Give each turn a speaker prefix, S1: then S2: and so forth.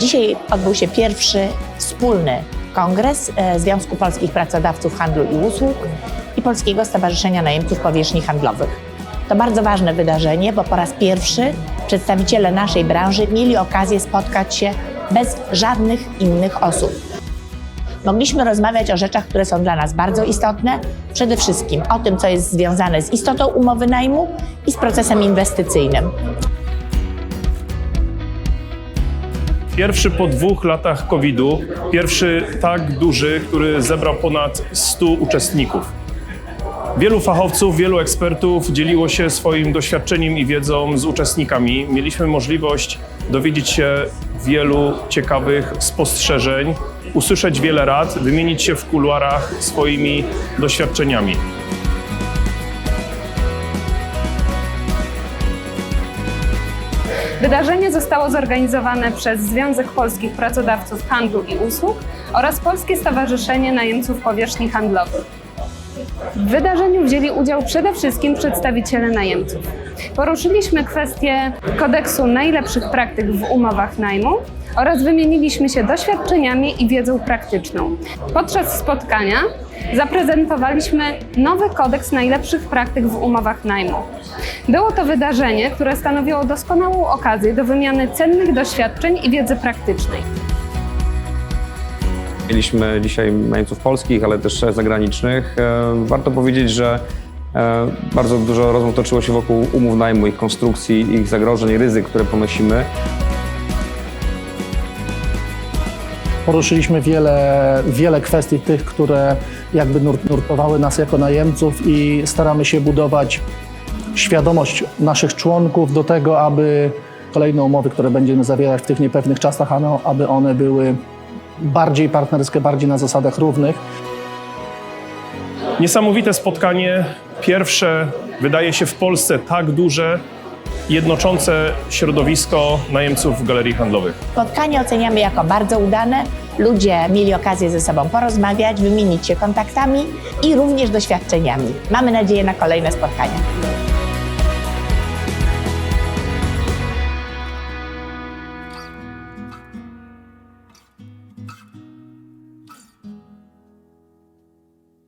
S1: Dzisiaj odbył się pierwszy wspólny kongres e, Związku Polskich Pracodawców Handlu i Usług i Polskiego Stowarzyszenia Najemców Powierzchni Handlowych. To bardzo ważne wydarzenie, bo po raz pierwszy przedstawiciele naszej branży mieli okazję spotkać się bez żadnych innych osób. Mogliśmy rozmawiać o rzeczach, które są dla nas bardzo istotne. Przede wszystkim o tym, co jest związane z istotą umowy najmu i z procesem inwestycyjnym.
S2: Pierwszy po dwóch latach COVID-u, pierwszy tak duży, który zebrał ponad 100 uczestników. Wielu fachowców, wielu ekspertów dzieliło się swoim doświadczeniem i wiedzą z uczestnikami. Mieliśmy możliwość dowiedzieć się wielu ciekawych spostrzeżeń, usłyszeć wiele rad, wymienić się w kuluarach swoimi doświadczeniami.
S3: Wydarzenie zostało zorganizowane przez Związek Polskich Pracodawców Handlu i Usług oraz Polskie Stowarzyszenie Najemców Powierzchni Handlowych. W wydarzeniu wzięli udział przede wszystkim przedstawiciele najemców. Poruszyliśmy kwestię kodeksu najlepszych praktyk w umowach najmu oraz wymieniliśmy się doświadczeniami i wiedzą praktyczną. Podczas spotkania zaprezentowaliśmy nowy kodeks najlepszych praktyk w umowach najmu. Było to wydarzenie, które stanowiło doskonałą okazję do wymiany cennych doświadczeń i wiedzy praktycznej.
S4: Mieliśmy dzisiaj najemców polskich, ale też zagranicznych. E, Warto powiedzieć, że e, bardzo dużo rozmów toczyło się wokół umów najmu, ich konstrukcji, ich zagrożeń, ryzyk, które ponosimy.
S5: Poruszyliśmy wiele, wiele kwestii tych, które jakby nur- nurtowały nas jako najemców i staramy się budować świadomość naszych członków do tego, aby kolejne umowy, które będziemy zawierać w tych niepewnych czasach, aby one były bardziej partnerskie, bardziej na zasadach równych.
S2: Niesamowite spotkanie, pierwsze wydaje się w Polsce tak duże, jednoczące środowisko najemców w galerii handlowych.
S1: Spotkanie oceniamy jako bardzo udane. Ludzie mieli okazję ze sobą porozmawiać, wymienić się kontaktami i również doświadczeniami. Mamy nadzieję na kolejne spotkania.